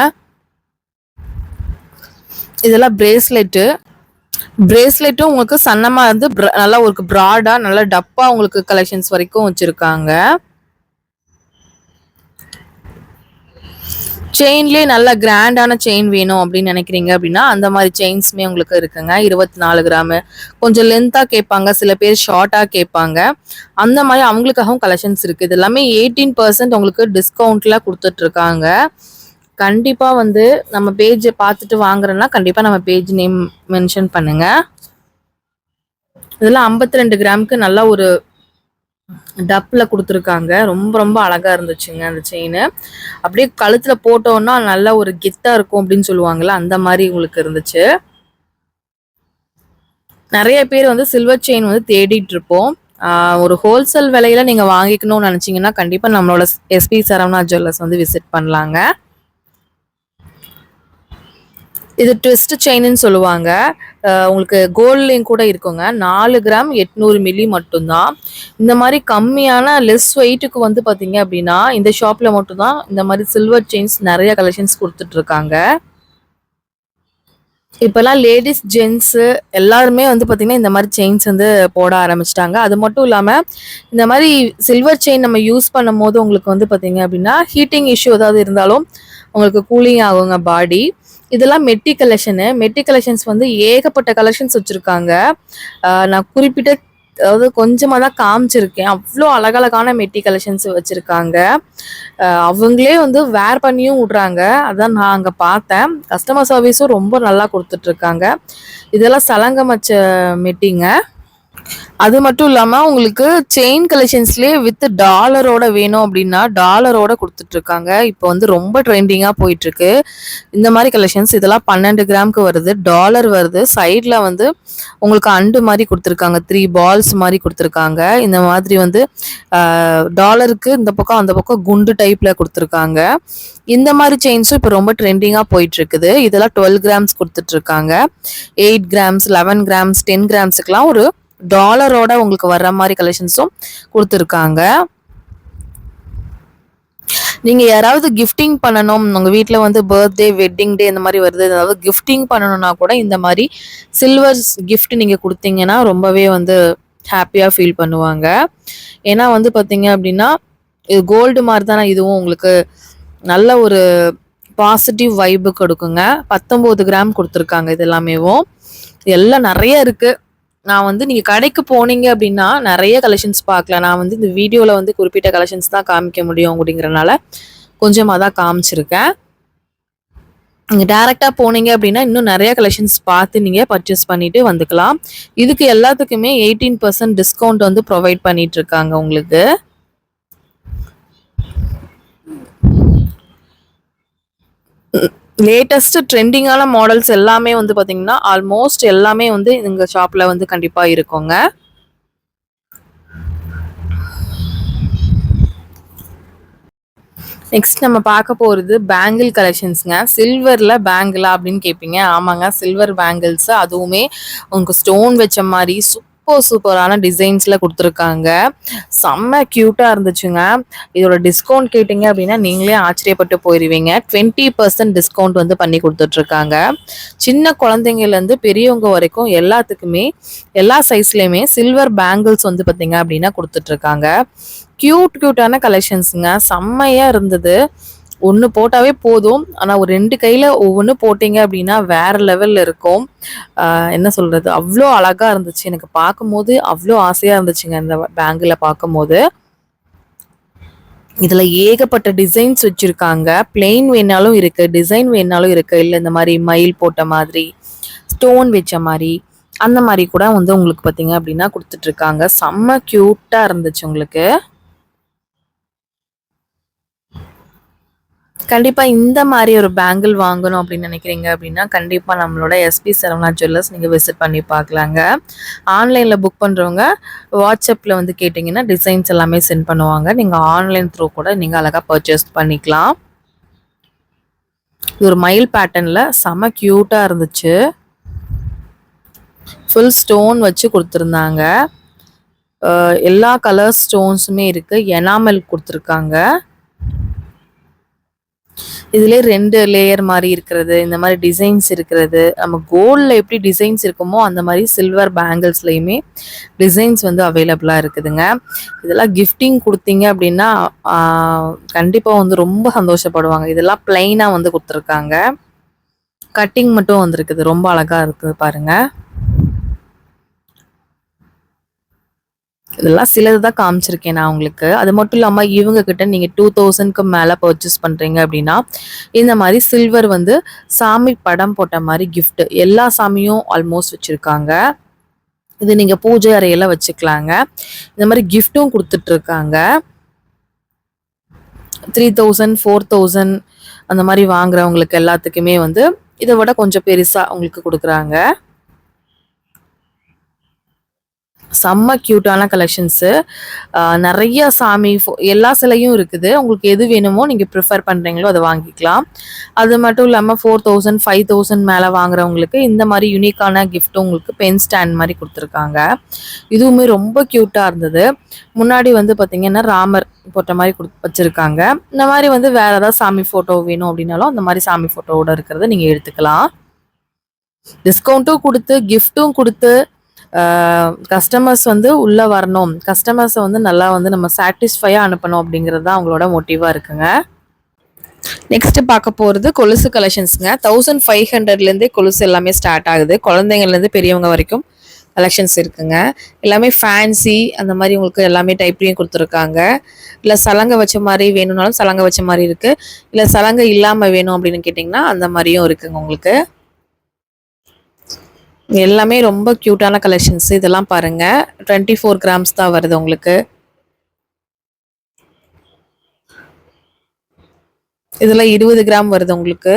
இதெல்லாம் பிரேஸ்லெட்டு பிரேஸ்லெட்டும் உங்களுக்கு சன்னமாக இருந்து நல்லா ஒரு ப்ராடாக நல்லா டப்பாக உங்களுக்கு கலெக்ஷன்ஸ் வரைக்கும் வச்சுருக்காங்க. செயின்லேயே நல்ல கிராண்டான செயின் வேணும் அப்படின்னு நினைக்கிறீங்க அப்படின்னா அந்த மாதிரி செயின்ஸுமே உங்களுக்கு இருக்குங்க. இருபத்தி நாலு கிராமு கொஞ்சம் லென்த்தாக கேட்பாங்க சில பேர் ஷார்ட்டாக கேட்பாங்க. அந்த மாதிரி அவங்களுக்காகவும் கலெக்ஷன்ஸ் இருக்குது இது எல்லாமே எயிட்டீன் பர்சன்ட் உங்களுக்கு டிஸ்கவுண்ட்டில் கொடுத்துட்ருக்காங்க கண்டிப்பாக வந்து நம்ம பேஜை பார்த்துட்டு வாங்குறோன்னா கண்டிப்பாக நம்ம பேஜ் நேம் மென்ஷன் பண்ணுங்க. இதெல்லாம் ஐம்பத்தி ரெண்டு கிராமுக்கு நல்லா ஒரு டப்பில் கொடுத்துருக்காங்க. ரொம்ப ரொம்ப அழகாக இருந்துச்சுங்க அந்த செயின் அப்படியே கழுத்தில் போட்டோன்னா நல்ல ஒரு கெத்தாக இருக்கும் அப்படின்னு சொல்லுவாங்கள்ல அந்த மாதிரி உங்களுக்கு இருந்துச்சு. நிறைய பேர் வந்து சில்வர் செயின் வந்து தேடிட்டு இருப்போம். ஒரு ஹோல்சேல் விலையில நீங்க வாங்கிக்கணும்னு நினைச்சீங்கன்னா கண்டிப்பா நம்மளோட எஸ்பி சரவணா ஜுவல்லர்ஸ் வந்து விசிட் பண்ணலாங்க. இது ட்விஸ்ட் செயின்னு சொல்லுவாங்க. உங்களுக்கு கோல்ட்லேயும் கூட இருக்குங்க. நாலு கிராம் எட்நூறு மில்லி மட்டும்தான். இந்த மாதிரி கம்மியான லெஸ் வெயிட்டுக்கு வந்து பார்த்தீங்க அப்படின்னா இந்த ஷாப்பில் மட்டும்தான் இந்த மாதிரி சில்வர் செயின்ஸ் நிறைய கலெக்ஷன்ஸ் கொடுத்துட்ருக்காங்க. இப்போல்லாம் லேடிஸ் ஜென்ஸு எல்லாருமே வந்து பார்த்திங்கன்னா இந்த மாதிரி செயின்ஸ் வந்து போட ஆரம்பிச்சிட்டாங்க. அது மட்டும் இல்லாமல் இந்த மாதிரி சில்வர் செயின் நம்ம யூஸ் பண்ணும் போது உங்களுக்கு வந்து பார்த்தீங்க அப்படின்னா ஹீட்டிங் இஷ்யூ ஏதாவது இருந்தாலும் உங்களுக்கு கூலிங் ஆகுங்க பாடி இதெல்லாம் மெட்டி கலெக்ஷனு மெட்டி கலெக்ஷன்ஸ் வந்து ஏகப்பட்ட கலெக்ஷன்ஸ் வச்சுருக்காங்க. நான் குறிப்பிட்ட அதாவது கொஞ்சமாக தான் காமிச்சிருக்கேன். அவ்வளோ அழகழகான மெட்டி கலெக்ஷன்ஸ் வச்சுருக்காங்க. அவங்களே வந்து வேர் பண்ணியும் விட்றாங்க. அதான் நான் அங்கே பார்த்தேன். கஸ்டமர் சர்வீஸும் ரொம்ப நல்லா கொடுத்துட்ருக்காங்க இதெல்லாம் சலங்கமச்ச மெட்டிங்க. அது மட்டும் இல்லாமல் உங்களுக்கு செயின் கலெக்ஷன்ஸ்லேயே வித் டாலரோட வேணும் அப்படின்னா டாலரோட கொடுத்துட்ருக்காங்க இப்போ வந்து ரொம்ப ட்ரெண்டிங்காக போயிட்டுருக்கு. இந்த மாதிரி கலெக்ஷன்ஸ் இதெல்லாம் பன்னெண்டு கிராமுக்கு வருது. டாலர் வருது. சைடில் வந்து உங்களுக்கு அண்டு மாதிரி கொடுத்துருக்காங்க. த்ரீ பால்ஸ் மாதிரி கொடுத்துருக்காங்க. இந்த மாதிரி வந்து டாலருக்கு இந்த பக்கம் அந்த பக்கம் குண்டு டைப்பில் கொடுத்துருக்காங்க. இந்த மாதிரி செயின்ஸும் இப்போ ரொம்ப ட்ரெண்டிங்காக போயிட்டு இருக்குது இதெல்லாம் டுவெல் கிராம்ஸ் கொடுத்துட்ருக்காங்க eight grams eleven grams ten கிராம்ஸுக்கெலாம் ஒரு டாலரோட உங்களுக்கு வர்ற மாதிரி கலெக்ஷன்ஸும் கொடுத்துருக்காங்க. நீங்கள் யாராவது கிஃப்டிங் பண்ணணும் உங்கள் வீட்டில் வந்து பர்த்டே வெட்டிங் டே இந்த மாதிரி வருது அதாவது கிஃப்டிங் பண்ணணும்னா கூட இந்த மாதிரி சில்வர் கிஃப்ட் நீங்கள் கொடுத்தீங்கன்னா ரொம்பவே வந்து ஹாப்பியாக ஃபீல் பண்ணுவாங்க. ஏன்னா வந்து பார்த்தீங்க அப்படின்னா இது கோல்டு மாதிரி தானே இதுவும் உங்களுக்கு நல்ல ஒரு பாசிட்டிவ் வைபு கொடுக்குங்க. பத்தொம்போது கிராம் கொடுத்துருக்காங்க இது எல்லாமேவும். எல்லாம் நிறைய இருக்குது நான் வந்து நீங்கள் கடைக்கு போனீங்க அப்படின்னா நிறைய கலெக்ஷன்ஸ் பார்க்கலாம். நான் வந்து இந்த வீடியோவில் வந்து குறிப்பிட்ட கலெக்ஷன்ஸ் தான் காமிக்க முடியும் அப்படிங்கிறனால கொஞ்சமாக தான் காமிச்சிருக்கேன். நீங்கள் டேரெக்டாக போனீங்க அப்படின்னா இன்னும் நிறைய கலெக்ஷன்ஸ் பார்த்து நீங்கள் பர்ச்சேஸ் பண்ணிட்டு வந்துக்கலாம். இதுக்கு எல்லாத்துக்குமே எயிட்டீன் பர்சன்ட் டிஸ்கவுண்ட் வந்து ப்ரொவைட் பண்ணிட்டு இருக்காங்க உங்களுக்கு. லேட்டஸ்ட் ட்ரெண்டிங்கான மாடல்ஸ் எல்லாமே வந்து பார்த்தீங்கன்னா ஆல்மோஸ்ட் எல்லாமே வந்து எங்கள் ஷாப்பில் வந்து கண்டிப்பாக இருக்குங்க. நெக்ஸ்ட் நம்ம பார்க்க போகிறது பேங்கிள் கலெக்ஷன்ஸுங்க சில்வரில் பேங்கிளா அப்படின்னு கேட்பீங்க ஆமாங்க சில்வர் பேங்கிள்ஸ் அதுவுமே உங்களுக்கு ஸ்டோன் வச்ச மாதிரி சூப்பர் சூப்பரான டிசைன்ஸில் கொடுத்துருக்காங்க. செம்ம க்யூட்டாக இருந்துச்சுங்க. இதோட டிஸ்கவுண்ட் கேட்டிங்க அப்படின்னா நீங்களே ஆச்சரியப்பட்டு போயிடுவீங்க டுவெண்ட்டி பர்சன்ட் டிஸ்கவுண்ட் வந்து பண்ணி கொடுத்துட்ருக்காங்க. சின்ன குழந்தைங்கள்லேருந்து பெரியவங்க வரைக்கும் எல்லாத்துக்குமே எல்லா சைஸ்லேயுமே சில்வர் பேங்கிள்ஸ் வந்து பார்த்தீங்க அப்படின்னா கொடுத்துட்ருக்காங்க. க்யூட் க்யூட்டான கலெக்ஷன்ஸுங்க செம்மையாக இருந்தது. ஒன்று போட்டாவே போதும். ஆனால் ஒரு ரெண்டு கையில் ஒவ்வொன்று போட்டிங்க அப்படின்னா வேற லெவலில் இருக்கும். என்ன சொல்கிறது அவ்வளோ அழகாக இருந்துச்சு. எனக்கு பார்க்கும்போது அவ்வளோ ஆசையாக இருந்துச்சுங்க இந்த பேங்கில் பார்க்கும்போது. இதில் ஏகப்பட்ட டிசைன்ஸ் வச்சுருக்காங்க. பிளெயின் வேணாலும் இருக்குது டிசைன் வேணாலும் இருக்குது இல்லை இந்த மாதிரி மயில் போட்ட மாதிரி ஸ்டோன் வச்ச மாதிரி அந்த மாதிரி கூட வந்து உங்களுக்கு பார்த்தீங்க அப்படின்னா கொடுத்துட்ருக்காங்க செம்ம க்யூட்டாக இருந்துச்சு உங்களுக்கு. கண்டிப்பாக இந்த மாதிரி ஒரு பேங்கிள் வாங்கணும் அப்படின்னு நினைக்கிறீங்க அப்படின்னா கண்டிப்பாக நம்மளோட எஸ்பி சரவணா ஜுவல்லர்ஸ் நீங்கள் விசிட் பண்ணி பார்க்கலாங்க. ஆன்லைனில் புக் பண்ணுறவங்க வாட்ஸ்அப்பில் வந்து கேட்டிங்கன்னா டிசைன்ஸ் எல்லாமே சென்ட் பண்ணுவாங்க. நீங்கள் ஆன்லைன் த்ரூ கூட நீங்கள் அழகாக பர்ச்சேஸ் பண்ணிக்கலாம். இது ஒரு மயில் பேட்டர்னில் செம க்யூட்டாக இருந்துச்சு. ஃபுல் ஸ்டோன் வச்சு கொடுத்துருந்தாங்க. எல்லா கலர் ஸ்டோன்ஸுமே இருக்குது எனாமல் கொடுத்துருக்காங்க. இதுலேயே ரெண்டு லேயர் மாதிரி இருக்கிறது இந்த மாதிரி டிசைன்ஸ் இருக்கிறது. நம்ம கோல்டில் எப்படி டிசைன்ஸ் இருக்குமோ அந்த மாதிரி சில்வர் பேங்கிள்ஸ்லையுமே டிசைன்ஸ் வந்து அவைலபிளாக இருக்குதுங்க. இதெல்லாம் கிஃப்டிங் கொடுத்தீங்க அப்படின்னா கண்டிப்பாக வந்து ரொம்ப சந்தோஷப்படுவாங்க. இதெல்லாம் பிளைனாக வந்து கொடுத்துருக்காங்க. கட்டிங் மட்டும் வந்திருக்குது. ரொம்ப அழகாக இருக்குது பாருங்க. இதெல்லாம் சிலது தான் காமிச்சிருக்கேன் நான் உங்களுக்கு. அது மட்டும் இல்லாமல் இவங்க கிட்ட நீங்கள் டூ தௌசண்ட்க்கு மேலே பர்ச்சேஸ் பண்ணுறீங்க அப்படின்னா இந்த மாதிரி சில்வர் வந்து சாமி படம் போட்ட மாதிரி கிஃப்ட் எல்லா சாமியும் ஆல்மோஸ்ட் வச்சுருக்காங்க. இது நீங்கள் பூஜை அறையெல்லாம் வச்சுக்கலாங்க. இந்த மாதிரி கிஃப்ட்டும் கொடுத்துட்ருக்காங்க. த்ரீ தௌசண்ட் ஃபோர் தௌசண்ட் அந்த மாதிரி வாங்குறவங்களுக்கு எல்லாத்துக்குமே வந்து இதை விட கொஞ்சம் பெருசாக உங்களுக்கு கொடுக்குறாங்க. செம்ம க்யூட்டான கலெக்ஷன்ஸு நிறைய சாமி ஃபோ எல்லா சிலையும் இருக்குது. உங்களுக்கு எது வேணுமோ நீங்கள் ப்ரிஃபர் பண்ணுறீங்களோ அதை வாங்கிக்கலாம். அது மட்டும் இல்லாமல் ஃபோர் தௌசண்ட் ஃபைவ் தௌசண்ட் மேலே வாங்குறவங்களுக்கு இந்த மாதிரி யூனிக்கான கிஃப்ட்டும் உங்களுக்கு பென் ஸ்டாண்ட் மாதிரி கொடுத்துருக்காங்க. இதுவுமே ரொம்ப க்யூட்டாக இருந்தது. முன்னாடி வந்து பார்த்தீங்கன்னா ராமர் போட்ட மாதிரி கொடு வச்சுருக்காங்க. இந்த மாதிரி வந்து வேறு ஏதாவது சாமி ஃபோட்டோ வேணும் அப்படின்னாலும் அந்த மாதிரி சாமி ஃபோட்டோவோட இருக்கிறத நீங்கள் எடுத்துக்கலாம். டிஸ்கவுண்ட்டும் கொடுத்து கிஃப்ட்டும் கொடுத்து கஸ்டமர்ஸ் வந்து உள்ளே வரணும். கஸ்டமர்ஸை வந்து நல்லா வந்து நம்ம சாட்டிஸ்ஃபையாக அனுப்பணும் அப்படிங்கிறது தான் அவங்களோட மோட்டிவாக இருக்குங்க. நெக்ஸ்ட் பார்க்க போகிறது கொலுசு கலெக்ஷன்ஸுங்க தௌசண்ட் ஃபைவ் ஹண்ட்ரட்லேருந்தே கொலுசு எல்லாமே ஸ்டார்ட் ஆகுது. குழந்தைங்கள்லேருந்து பெரியவங்க வரைக்கும் கலெக்ஷன்ஸ் இருக்குங்க. எல்லாமே ஃபேன்சி அந்த மாதிரி உங்களுக்கு எல்லாமே டைப்லேயும் கொடுத்துருக்காங்க. இல்லை சலங்கை வச்ச மாதிரி வேணும்னாலும் சலங்கை வச்ச மாதிரி இருக்குது இல்லை சலங்கை இல்லாமல் வேணும் அப்படின்னு கேட்டிங்கன்னா அந்த மாதிரியும் இருக்குங்க உங்களுக்கு. எல்லாமே ரொம்ப க்யூட்டான கலெக்ஷன்ஸ் இதெல்லாம் பாருங்க. டுவெண்ட்டி ஃபோர் கிராம்ஸ் தான் வருது உங்களுக்கு. இதில் இருபது கிராம் வருது உங்களுக்கு.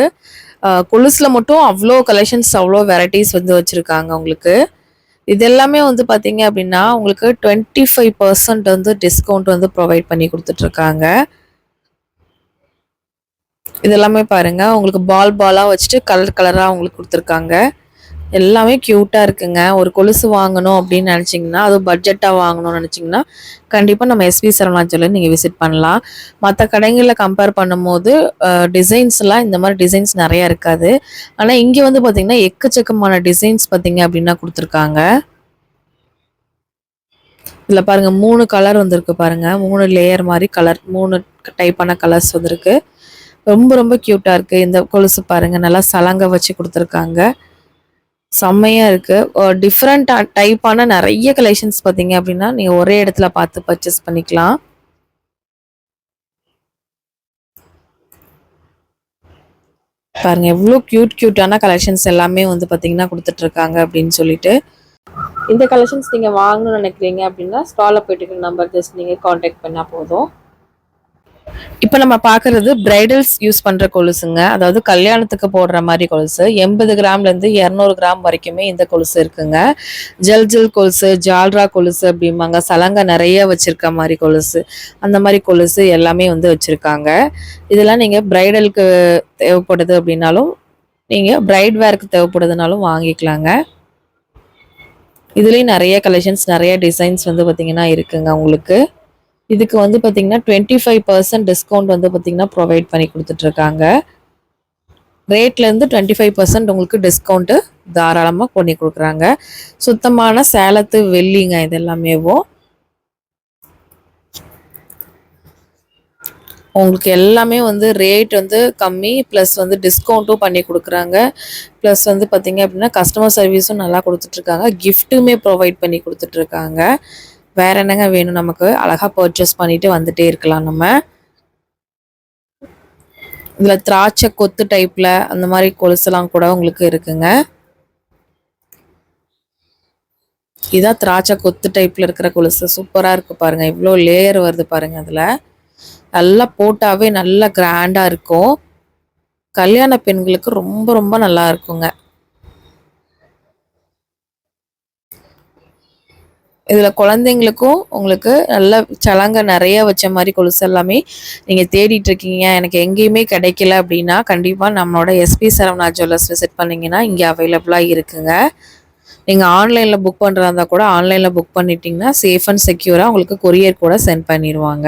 கொலுசில் மட்டும் அவ்வளோ கலெக்ஷன்ஸ் அவ்வளோ வெரைட்டிஸ் வந்து வச்சுருக்காங்க உங்களுக்கு. இது எல்லாமே வந்து பார்த்தீங்க அப்படின்னா உங்களுக்கு டுவெண்ட்டி ஃபைவ் பர்சன்ட் வந்து டிஸ்கவுண்ட் வந்து ப்ரொவைட் பண்ணி கொடுத்துட்ருக்காங்க. இதெல்லாமே பாருங்கள் உங்களுக்கு பால் பாலாக வச்சுட்டு கலர் கலராக உங்களுக்கு கொடுத்துருக்காங்க. எல்லாமே க்யூட்டாக இருக்குங்க. ஒரு கொலுசு வாங்கணும் அப்படின்னு நினச்சிங்கன்னா அதுவும் பட்ஜெட்டாக வாங்கணும்னு நினச்சிங்கன்னா கண்டிப்பாக நம்ம எஸ்வி சரவணா ஜுவல்லரி நீங்கள் விசிட் பண்ணலாம். மற்ற கடைகளில் கம்பேர் பண்ணும்போது டிசைன்ஸ்லாம் இந்த மாதிரி டிசைன்ஸ் நிறையா இருக்காது. ஆனால் இங்கே வந்து பார்த்திங்கன்னா எக்கச்சக்கமான டிசைன்ஸ் பார்த்தீங்க அப்படின்னா கொடுத்துருக்காங்க. இதில் பாருங்கள் மூணு கலர் வந்திருக்கு பாருங்கள் மூணு லேயர் மாதிரி கலர் மூணு டைப்பான கலர்ஸ் வந்திருக்கு. ரொம்ப ரொம்ப க்யூட்டாக இருக்குது இந்த கொலுசு பாருங்கள் நல்லா சலங்கை வச்சு கொடுத்துருக்காங்க. செம்மையாக இருக்குது டிஃப்ரெண்ட் டைப்பான நிறைய கலெக்ஷன்ஸ் பார்த்தீங்க அப்படின்னா நீங்கள் ஒரே இடத்துல பார்த்து பர்ச்சேஸ் பண்ணிக்கலாம். பாருங்க எவ்வளோ க்யூட் க்யூட்டான கலெக்ஷன்ஸ் எல்லாமே வந்து பார்த்தீங்கன்னா கொடுத்துட்ருக்காங்க அப்படின்னு சொல்லிட்டு. இந்த கலெக்ஷன்ஸ் நீங்கள் வாங்கணும்னு நினைக்கிறீங்க அப்படின்னா ஸ்டாலில் போயிட்டு நம்பர் ஜஸ்ட் நீங்கள் காண்டாக்ட் பண்ணால் போதும். இப்போ நம்ம பார்க்கறது பிரைடல்ஸ் யூஸ் பண்ணுற கொலுசுங்க. அதாவது கல்யாணத்துக்கு போடுற மாதிரி கொலுசு. எண்பது கிராம்லேருந்து இரநூறு கிராம் வரைக்குமே இந்த கொலுசு இருக்குங்க. ஜல் ஜில் கொலுசு ஜால்ரா கொலுசு அப்படிம்பாங்க. சலங்கை நிறைய வச்சிருக்க மாதிரி கொலுசு. அந்த மாதிரி கொலுசு எல்லாமே வந்து வச்சுருக்காங்க. இதெல்லாம் நீங்கள் பிரைடலுக்கு தேவைப்படுது அப்படின்னாலும் நீங்கள் பிரைட் வேருக்கு தேவைப்படுதுனாலும் வாங்கிக்கலாங்க. இதுலேயும் நிறைய கலெக்ஷன்ஸ் நிறைய டிசைன்ஸ் வந்து பார்த்தீங்கன்னா இருக்குங்க உங்களுக்கு. இதுக்கு வந்து பார்த்தீங்கன்னா டுவெண்ட்டி ஃபைவ் பர்சன்ட் டிஸ்கவுண்ட் வந்து பார்த்தீங்கன்னா ப்ரொவைட் பண்ணி கொடுத்துட்ருக்காங்க. ரேட்லேருந்து டுவெண்ட்டி ஃபைவ் பர்சன்ட் உங்களுக்கு டிஸ்கவுண்ட்டு தாராளமாக பண்ணி கொடுக்குறாங்க. சுத்தமான சேலத்து வெள்ளிங்க இது எல்லாமேவும் உங்களுக்கு எல்லாமே வந்து ரேட் வந்து கம்மி ப்ளஸ் வந்து டிஸ்கவுண்ட்டும் பண்ணி கொடுக்குறாங்க. ப்ளஸ் வந்து பார்த்தீங்க அப்படின்னா கஸ்டமர் சர்வீஸும் நல்லா கொடுத்துட்ருக்காங்க. கிஃப்ட்டுமே ப்ரொவைட் பண்ணி கொடுத்துட்ருக்காங்க. வேற என்னங்க வேணும் நமக்கு? அழகா பர்ச்சேஸ் பண்ணிட்டு வந்துட்டே இருக்கலாம் நம்ம. இதுல திராட்சை கொத்து டைப்ல அந்த மாதிரி கொலுசெல்லாம் கூட உங்களுக்கு இருக்குங்க. இதான் திராட்சை கொத்து டைப்ல இருக்கிற கொலுசு. சூப்பரா இருக்கு பாருங்க. இவ்வளோ லேயர் வருது பாருங்க அதுல. நல்லா போட்டாவே நல்லா கிராண்டா இருக்கும். கல்யாண பெண்களுக்கு ரொம்ப ரொம்ப நல்லா இருக்குங்க. இதில் குழந்தைங்களுக்கும் உங்களுக்கு நல்ல சலங்கை நிறைய வச்ச மாதிரி கொலுசு எல்லாமே நீங்கள் தேடிட்டு இருக்கீங்க. எனக்கு எங்கேயுமே கிடைக்கல அப்படின்னா கண்டிப்பாக நம்மளோட எஸ்பி சரவணா ஜுவல்லர்ஸ் விசிட் பண்ணிங்கன்னா இங்கே அவைலபிளாக இருக்குங்க. நீங்கள் ஆன்லைனில் புக் பண்ணுறதா இருந்தால் கூட ஆன்லைனில் புக் பண்ணிட்டீங்கன்னா சேஃப் அண்ட் செக்யூராக உங்களுக்கு கொரியர் கூட சென்ட் பண்ணிடுவாங்க.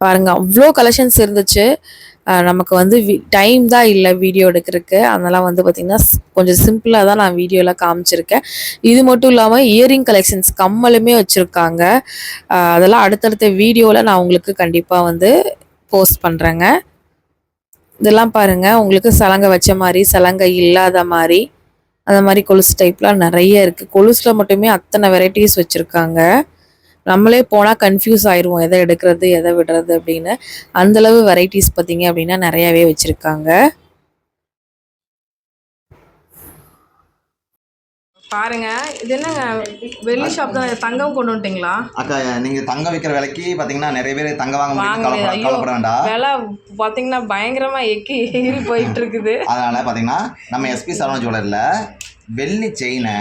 பாருங்க அவ்வளோ கலெக்ஷன்ஸ் இருந்துச்சு. நமக்கு வந்து டைம் தான் இல்லை வீடியோ எடுக்கிறதுக்கு. அதனால் வந்து பார்த்திங்கன்னா கொஞ்சம் சிம்பிளாக தான் நான் வீடியோவில் காமிச்சிருக்கேன். இது மட்டும் இல்லாமல் இயரிங் கலெக்ஷன்ஸ் கம்மலுமே வச்சுருக்காங்க. அதெல்லாம் அடுத்தடுத்த வீடியோவில் நான் உங்களுக்கு கண்டிப்பாக வந்து போஸ்ட் பண்ணுறேங்க இதெல்லாம் பாருங்கள் உங்களுக்கு சலங்கை வச்ச மாதிரி சலங்கை இல்லாத மாதிரி அந்த மாதிரி கொலுசு டைப்லாம் நிறைய இருக்குது கொலுசில் மட்டுமே அத்தனை வெரைட்டிஸ் வச்சுருக்காங்க. நம்மளே போனால் கன்ஃபியூஸ் ஆயிடுவோம் எதை எடுக்கிறது எதை விடுறது அப்படின்னு. அந்தளவு வெரைட்டிஸ் பார்த்தீங்க அப்படின்னா நிறையாவே வச்சுருக்காங்க. பாருங்க. இது என்னங்க? வெள்ளி ஷாப் தான் தங்கம் கொண்டு வந்துட்டீங்களா? அக்கா நீங்க தங்கம் விற்கிற விலைக்கு பாத்தீங்கன்னா நிறைய பேர் தங்கம் வாங்க வாங்க. கவலைப்பட வேண்டாம். விலை பாத்தீங்கன்னா பயங்கரமா எக்கி ஏறி போயிட்டு இருக்குது அதனால பாத்தீங்கன்னா நம்ம எஸ்பி சரவண ஜுவல்லர்ல வெள்ளி செயினை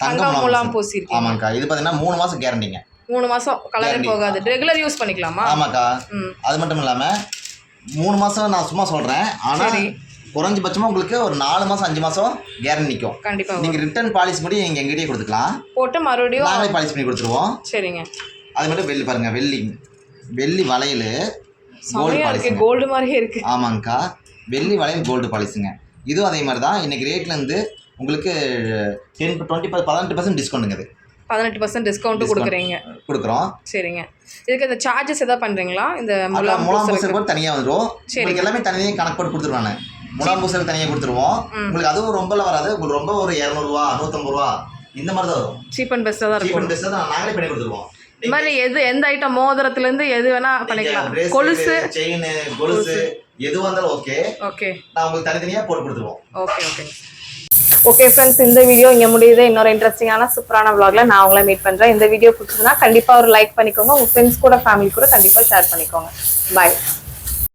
தங்கம் முலாம் பூசிருக்கீங்க ஆமாக்கா இது பாத்தீங்கன்னா மூணு மாசம் கேரண்டிங்க மூணு மாசம் கலரே. போகாது. ரெகுலர் யூஸ் பண்ணிக்கலாமா? ஆமாக்கா. அது மட்டும் இல்லாம மூணு மாசம் நான் சும்மா சொல்றேன். ஆனா சரி. குறைஞ்சபட்சமா உங்களுக்கு ஒரு நாலு மாசம் அஞ்சு மாசம் கேரண்டி நிற்கும் கண்டிப்பா நீங்க ரிட்டர்ன் பாலிசி முடி நீங்க எங்கிட்டயே கொடுத்துக்கலாம். போட்டு மறுபடியும் நாங்களே பாலிசி பண்ணி கொடுத்துருவோம். சரிங்க. அது மட்டும் வெள்ளி பாருங்க வெள்ளி. வெள்ளி வளையல் கோல்டு பாலிசிங்க கோல்டு மாதிரியே இருக்கு. ஆமாங்கக்கா. வெள்ளி வளையல் கோல்டு பாலிசிங்க இதுவும் அதே மாதிரி தான் இன்னைக்கு ரேட்லேருந்து உங்களுக்கு டென் டுவெண்ட்டி பதினெட்டு பர்சன்ட் டிஸ்கவுண்ட்டுங்க பதினெட்டு பர்சன்ட் டிஸ்கவுண்ட் Discount. கொடுக்குறீங்க. கொடுக்குறோம். சரிங்க. இதுக்கு இந்த சார்ஜஸ் எதாவது பண்றீங்களா? இந்த முலாம் முலாம் பூசலுக்கு? பூசல் கூட தனியாக வந்துடும் சரி. எல்லாமே தனியாக கணக்கு போட்டு கொடுத்துருவாங்க முலாம் பூசல் தனியாக கொடுத்துருவோம். உங்களுக்கு அதுவும் ரொம்பலாம் வராது. உங்களுக்கு ரொம்ப ஒரு இரநூறுவா நூற்றம்பது ரூபா இந்த மாதிரி தான் வரும். சீப் அண்ட் பெஸ்ட்டாக தான் இருக்கும். பெஸ்ட்டாக தான் நாங்களே பண்ணி கொடுத்துருவோம். இந்த மாதிரி எது எந்த ஐட்டம் மோதிரத்துல இருந்து எது வேணா பண்ணிக்கலாம். கொலுசு. செயின் கொலுசு எதுவாக இருந்தாலும் ஓகே ஓகே நான் உங்களுக்கு தனித்தனியாக போட்டு கொடுத்துருவோம். ஓகே ஓகே ஓகே ஃப்ரெண்ட்ஸ் இந்த வீடியோ இங்கே முடியுது. இன்னொரு இன்ட்ரெஸ்டிங்கான சூப்பரான விளாக்ல நான் உங்களை மீட் பண்ணுறேன் இந்த வீடியோ பிடிச்சதுன்னா கண்டிப்பாக ஒரு லைக் பண்ணிக்கோங்க. உங்கள் ஃப்ரெண்ட்ஸ் கூட ஃபேமிலி கூட கண்டிப்பாக ஷேர் பண்ணிக்கோங்க. பாய்